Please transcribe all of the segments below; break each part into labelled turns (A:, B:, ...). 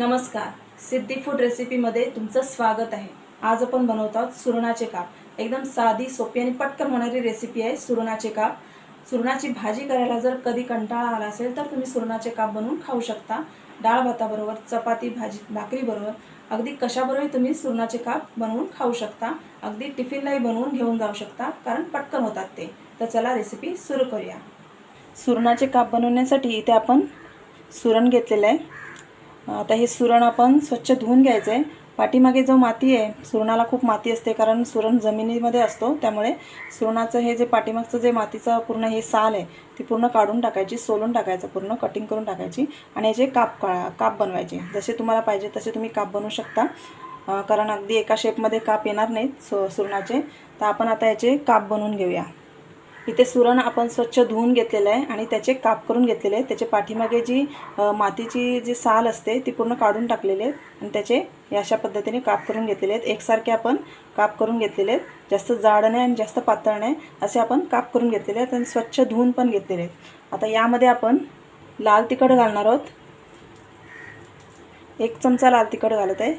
A: नमस्कार. सिद्धी फूड रेसिपीमध्ये तुमचं स्वागत आहे. आज आपण बनवत आहोत सुरणाचे काप. एकदम साधी सोपी आणि पटकन होणारी रेसिपी आहे सुरणाचे काप. सुरणाची भाजी करायला जर कधी कंटाळा आला असेल तर तुम्ही सुरणाचे काप बनवून खाऊ शकता. डाळ भाताबरोबर चपाती भाजी भाकरीबरोबर अगदी कशाबरोबरही तुम्ही सुरणाचे काप बनवून खाऊ शकता. अगदी टिफिनलाही बनवून घेऊन जाऊ शकता कारण पटकन होतात ते. तर चला रेसिपी सुरू करूया. सुरणाचे काप बनवण्यासाठी इथे आपण सुरण घेतलेलं आहे. आता हे सुरण आपण स्वच्छ धुवून घ्यायचं आहे पाठीमागे जो माती आहे सुरणाला खूप माती असते कारण सुरण जमिनीमध्ये असतो. त्यामुळे सुरणाचं हे जे पाठीमागचं जे मातीचं पूर्ण हे साल आहे ती पूर्ण काढून टाकायची सोलून टाकायचं पूर्ण कटिंग करून टाकायची. आणि याचे काप का काप बनवायचे. जसे तुम्हाला पाहिजे तसे तुम्ही काप बनवू शकता. कारण अगदी एका शेपमध्ये काप येणार नाहीत सो सुरणाचे. तर आपण आता याचे काप बनवून घेऊया. इथे सुरण आपण स्वच्छ धुवून घेतलेलं आहे आणि त्याचे काप करून घेतलेले आहेत. त्याचे पाठीमागे जी मातीची जी साल असते ती पूर्ण काढून टाकलेली आहेत आणि त्याचे अशा पद्धतीने काप करून घेतलेले आहेत. एकसारखे आपण काप करून घेतलेले आहेत. जास्त जाड नाही आणि जास्त पातळ नाही असे आपण काप करून घेतलेले आहेत आणि स्वच्छ धुवून पण घेतलेले आहेत. आता यामध्ये आपण लाल तिखट घालणार आहोत. एक चमचा लाल तिखट घालत आहे.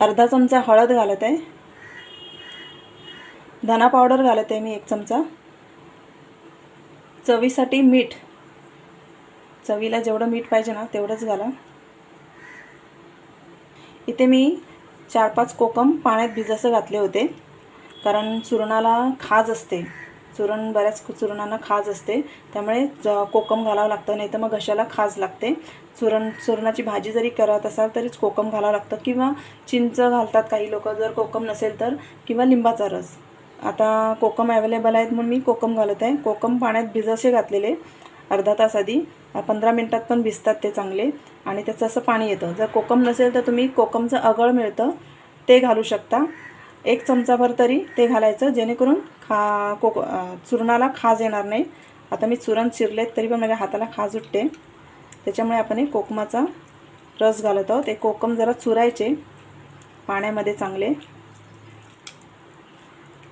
A: अर्धा चमचा हळद घालत आहे. धना पावडर घालत आहे मी एक चमचा. चवीसाठी मीठ. चवीला जेवढं मीठ पाहिजे ना तेवढंच घाला. इथे मी चार पाच कोकम पाण्यात भिजासं घातले होते. कारण चुरणाला खाज असते. चुरण बऱ्याच चुरणांना खाज असते. त्यामुळे कोकम घालावं लागतं नाही तर मग घशाला खाज लागते. चुरण चुरणाची भाजी जरी करत असाल तरीच कोकम घालावं लागतं. किंवा चिंच घालतात काही लोक. जर कोकम नसेल तर किंवा लिंबाचा रस. आता कोकम अवेलेबल आहेत म्हणून मी कोकम घालत आहे. कोकम पाण्यात भिजसे घातलेले अर्धा तास आधी. पंधरा मिनटात पण भिजतात ते चांगले. आणि त्याचं असं पाणी येतं. जर कोकम नसेल तर तुम्ही कोकमचं अगळ मिळतं ते घालू शकता. एक चमचाभर तरी ते घालायचं जेणेकरून खा कोक चुरणाला खाज येणार नाही. आता मी चुरण चिरलेत तरी पण माझ्या हाताला खाज उठते. त्याच्यामुळे आपण एक कोकमाचा रस घालत आहोत. ते कोकम जरा चुरायचे पाण्यामध्ये चांगले.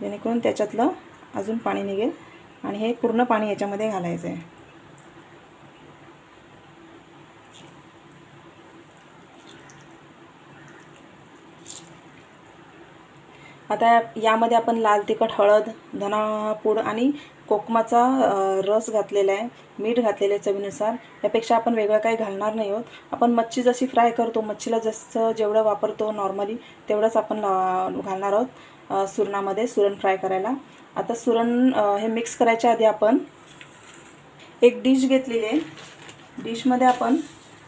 A: जेणेकरून त्याच्यातलं अजून पाणी निघेल आणि हे पूर्ण पाणी याच्यामध्ये घालायचं आहे. आता यामध्ये आपण लाल तिखट हळद धनापूड आणि कोकमाचा रस घातलेला आहे. मीठ घातलेलं आहे चवीनुसार. यापेक्षा आपण वेगळं काही घालणार नाही आहोत. आपण मच्छी जशी फ्राय करतो मच्छीला जसं जेवढं वापरतो नॉर्मली तेवढंच आपण घालणार आहोत सुरणामध्ये सुरण फ्राय करायला. आता सुरण हे मिक्स करायच्या आधी आपण एक डिश घेतलेली आहे. डिशमध्ये आपण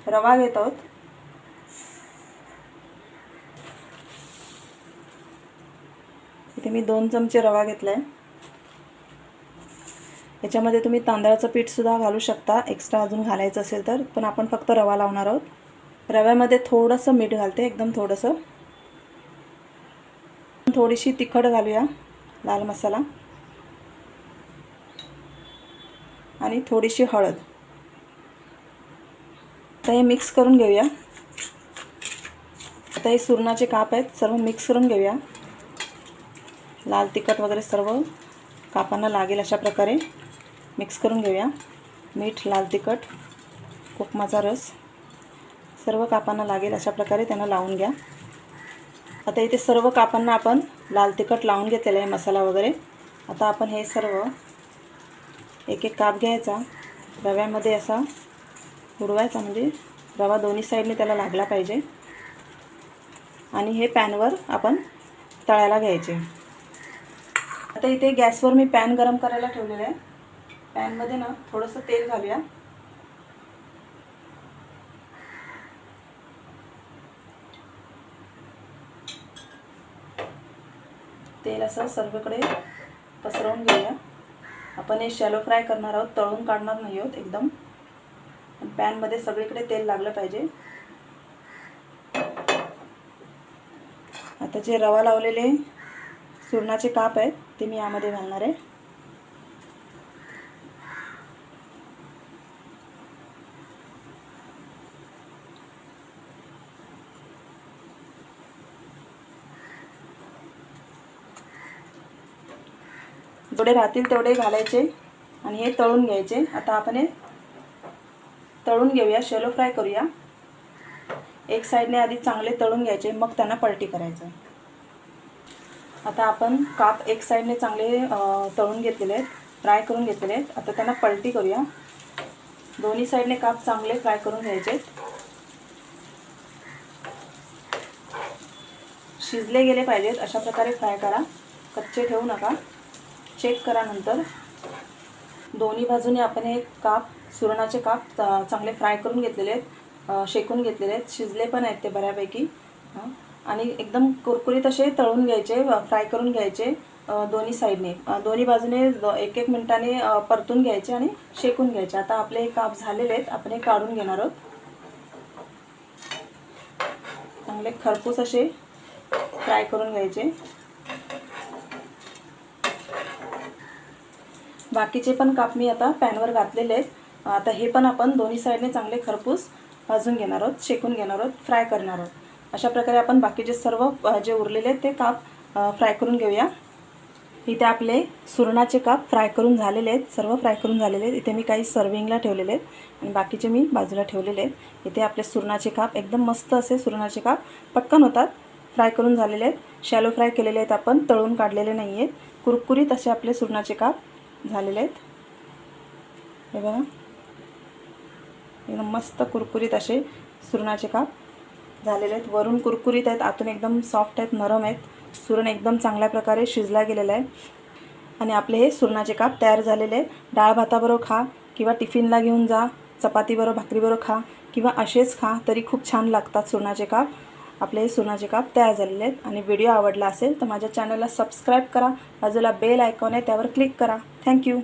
A: रवा घेत आहोत. इथे मी दोन चमचे रवा घेतला आहे याच्यामध्ये तुम्ही तांदळाचं पीठसुद्धा घालू शकता. एक्स्ट्रा अजून घालायचं असेल तर. पण आपण फक्त रवा लावणार आहोत. रव्यामध्ये थोडंसं मीठ घालते. एकदम थोडंसं. थोडीशी तिखट घालूया. लाल मसाला. आणि थोडीशी हळद. आता हे मिक्स करून घेऊया. आता हे सुरणाचे काप आहेत. सर्व मिक्स करून घेऊया. लाल तिखट वगैरे सर्व कापांना लागेल अशा प्रकारे. मिक्स करून घेऊया. मीठ लाल तिखट कोकमाचा रस सर्व कापांना लागेल अशा प्रकारे त्यांना लावून घ्या. आता इथे सर्व कापांना आपण लाल तिखट लावून घेतलेलं आहे मसाला वगैरे. आता आपण हे सर्व एक एक काप घ्यायचा. रव्यामध्ये असा उडवायचा म्हणजे रवा दोन्ही साईडने त्याला लागला पाहिजे. आणि हे पॅनवर आपण तळायला घ्यायचे. आता इथे गॅसवर मी पॅन गरम करायला ठेवलेलं आहे. पॅनमध्ये ना थोडंसं तेल घालूया. तेल असं सर्वकडे पसरवून घेऊया. आपण हे शॅलो फ्राय करणार आहोत तळून काढणार नाही आहोत एकदम. पॅनमध्ये सगळीकडे तेल लागलं पाहिजे. आता जे रवा लावलेले सुरणाचे काप आहेत ते मी यामध्ये घालणार आहे. जेवढे राहतील तेवढे घालायचे आणि हे तळून घ्यायचे. आता आपण हे तळून घेऊया शेलो फ्राय करूया. एक साईडने आधी चांगले तळून घ्यायचे मग त्यांना पलटी करायचं. आता आपण काप एक साईडने चांगले तळून घेतलेले आहेत. फ्राय करून घेतलेले आहेत. आता त्यांना पलटी करूया. दोन्ही साईडने काप चांगले फ्राय करून घ्यायचे शिजले गेले पाहिजेत. अशा प्रकारे फ्राय करा. कच्चे ठेवू नका. चेक करा नंतर. दोन्ही बाजूने आपण हे काप सुरणाचे काप चांगले फ्राय करून घेतलेले आहेत. शेकून घेतलेले आहेत. शिजले पण आहेत ते बऱ्यापैकी. आणि एकदम कुरकुरीत असे तळून घ्यायचे फ्राय करून घ्यायचे दोन्ही साईडने दोन्ही बाजूने एक एक मिनिटाने परतून घ्यायचे आणि शेकून घ्यायचे. आता आपले हे काप झालेले आहेत आपण हे काढून घेणार आहोत. चांगले खरपूस असे फ्राय करून घ्यायचे. बाकीचे पण काप मी आता पॅनवर घातलेले आहेत. आता हे पण आपण दोन्ही साईडने चांगले खरपूस भाजून घेणार आहोत शेकून घेणार आहोत फ्राय करणार आहोत. अशा प्रकारे आपण बाकीचे सर्व जे उरलेले आहेत ते काप फ्राय करून घेऊया. इथे आपले सुरणाचे काप फ्राय करून झालेले आहेत सर्व फ्राय करून झालेले आहेत. इथे मी काही सर्विंगला ठेवलेले आहेत आणि बाकीचे मी बाजूला ठेवलेले आहेत. इथे आपले सुरणाचे काप एकदम मस्त असे सुरणाचे काप पटकन होतात. फ्राय करून झालेले आहेत. शॅलो फ्राय केलेले आहेत आपण तळून काढलेले नाही आहेत कुरकुरीत असे आपले सुरणाचे काप झालेले आहेत. हे बघा. एकदम मस्त कुरकुरीत असे सुरणाचे काप झालेले आहेत. वरून कुरकुरीत आहेत आतून एकदम सॉफ्ट आहेत नरम आहेत. सुरण एकदम चांगल्या प्रकारे शिजला गेलेला आहे. आणि आपले हे सुरणाचे काप तयार झालेले आहे डाळ भाताबरोबर खा किंवा टिफिनला घेऊन जा चपातीबरोबर भाकरीबरोबर खा किंवा असेच खा तरी खूप छान लागतात सुरणाचे काप. आपले हे सुरणाचे काप तयार झालेले आहेत. आणि व्हिडिओ आवडला असेल तर माझ्या चॅनलला सबस्क्राईब करा. बाजूला बेल आयकॉन आहे त्यावर क्लिक करा. थँक्यू